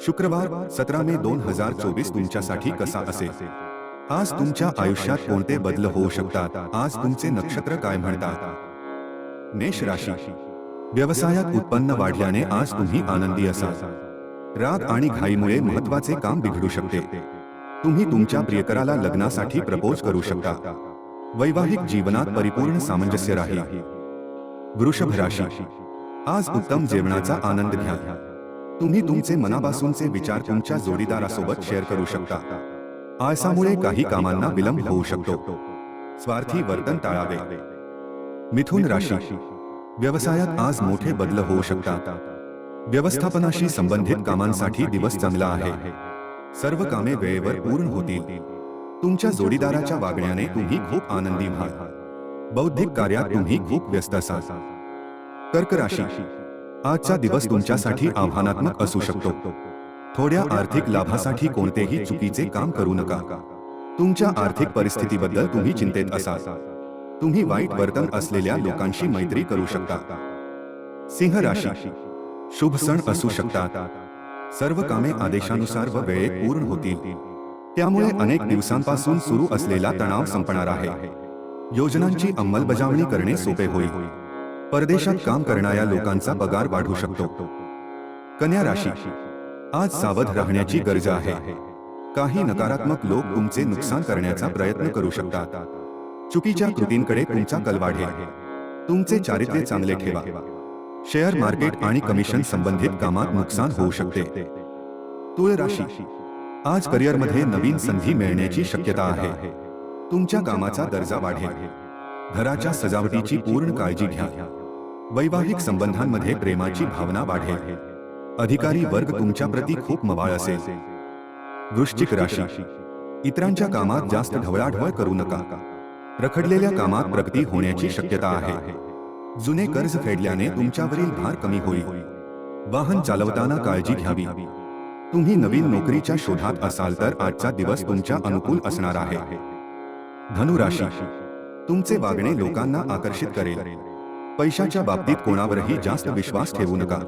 शुक्रवार सतरा मे दोन हज़ार चोवीस तुमच्यासाठी कसा असेल? आज तुमच्या आयुष्यात कोणते बदल होऊ शकतात? आज तुमचे नक्षत्र काय म्हणतात? मेष राशी. व्यवसायात उत्पन्न वाढल्याने आज तुम्ही आनंदी असाल. राग आणि घाईमुळे महत्वाचे काम बिघडू शकते. तुम्ही तुमच्या प्रियकराला लग्नासाठी प्रपोज करू शकता. वैवाहिक जीवनात परिपूर्ण सामंजस्य राहील. वृषभ राशी. आज उत्तम जेवणाचा आनंद घ्या. तुम्ही तुमचे मनापासूनचे विचार तुमच्या जोडीदारासोबत शेअर करू शकता. आळसामुळे काही कामांना विलंब होऊ शकतो. स्वार्थी वर्तन टाळावे. मिथुन राशी. व्यवसायात आज मोठे बदल होऊ शकतात. व्यवस्थापनाशी संबंधित कामांसाठी दिवस चांगला आहे. सर्व कामे वेळेवर पूर्ण होतील. तुमच्या जोडीदाराच्या वागण्याने तुम्ही खूप आनंदी व्हाल. बौद्धिक कार्यात तुम्ही खूप व्यस्त असाल. कर्क राशी. आजचा दिवस तुमच्यासाठी आव्हानात्मक असू शकतो. थोड्या आर्थिक लाभासाठी कोणतेही चुकीचे काम करू नका. तुमच्या आर्थिक परिस्थितीबद्दल तुम्ही चिंतेत असाल. तुम्ही वाईट वर्तन असलेल्या लोकांशी मैत्री करू शकता. सिंह राशी. शुभ सण असू शकतात. सर्व कामे आदेशानुसार व वेळेत पूर्ण होतील. त्यामुळे अनेक दिवसांपासून सुरू असलेला तणाव संपणार आहे. योजनांची अंमलबजावणी करणे सोपे होईल. परदेशात काम करणाऱ्या लोकांचा पगार वाढू शकतो. कन्या राशी. आज सावध राहण्याची गरज आहे. काही नकारात्मक लोक तुमचे नुकसान करण्याचा प्रयत्न करू शकतात. चुकीच्या कृतींकडे तुमचा कल वाढेल तुमचे चारित्र्य चांगले ठेवा. शेअर मार्केट आणि कमिशन संबंधित कामात नुकसान होऊ शकते. तुळ राशी. आज करिअरमध्ये नवीन संधी मिळण्याची शक्यता आहे. तुमच्या कामाचा दर्जा वाढेल. घराच्या सजावटीची पूर्ण काळजी घ्या. वैवाहिक संबंधांमध्ये प्रेमाची भावना वाढेल. अधिकारी वर्ग तुमच्या प्रती खूप मवाळ असेल. वृश्चिक राशी. इतरांच्या कामात जास्त ढवळाढवळ करू नका. रखडलेल्या कामात प्रगती होण्याची शक्यता आहे. जुने कर्ज फेडल्याने तुमच्यावरील भार कमी होईल. वाहन चालवताना काळजी घ्यावी. तुम्ही नवीन नोकरीच्या शोधात असाल तर आजचा दिवस तुमच्या अनुकूल असणार आहे. धनुराशी. तुमचे वागणे लोकांना आकर्षित करेल. पैशाच्या बाबतीत कोणावरही जास्त विश्वास ठेवू नका.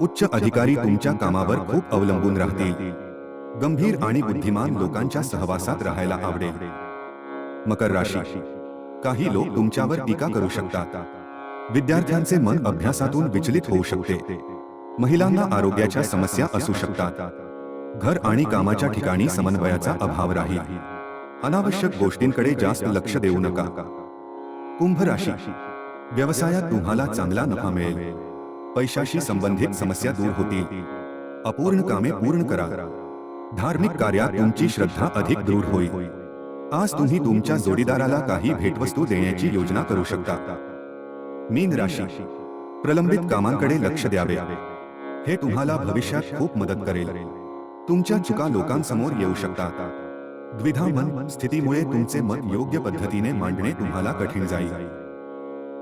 उच्च अधिकारी तुमच्या कामावर खूप अवलंबून राहतील. गंभीर आणि बुद्धिमान लोकांच्या सहवासात राहायला आवडेल. मकर राशी. काही लोक तुमच्यावर टीका करू शकतात. विद्यार्थ्यांचे मन अभ्यासातून विचलित होऊ शकते. महिलांना आरोग्याच्या समस्या असू शकतात. घर आणि कामाच्या ठिकाणी समन्वयाचा अभाव राहील. अनावश्यक गोष्टींकडे जास्त लक्ष देऊ नका. कुंभ राशी. व्यवसायात तुम्हाला चांगला नफा मिळेल. पैशाशी संबंधित समस्या दूर होतील. अपूर्ण कामे पूर्ण करा. धार्मिक कार्यात तुमची श्रद्धा अधिक दृढ होईल. आज तुम्ही तुमच्या जोडीदाराला काही भेटवस्तू देण्याची योजना करू शकता. मीन राशी. प्रलंबित कामांकडे लक्ष द्यावे. हे तुम्हाला भविष्यात खूप मदत करेल. तुमच्या चुका लोकांसमोर येऊ शकतात. द्विधा मन स्थितीमुळे तुमचे मत योग्य पद्धतीने मांडणे तुम्हाला कठीण जाईल.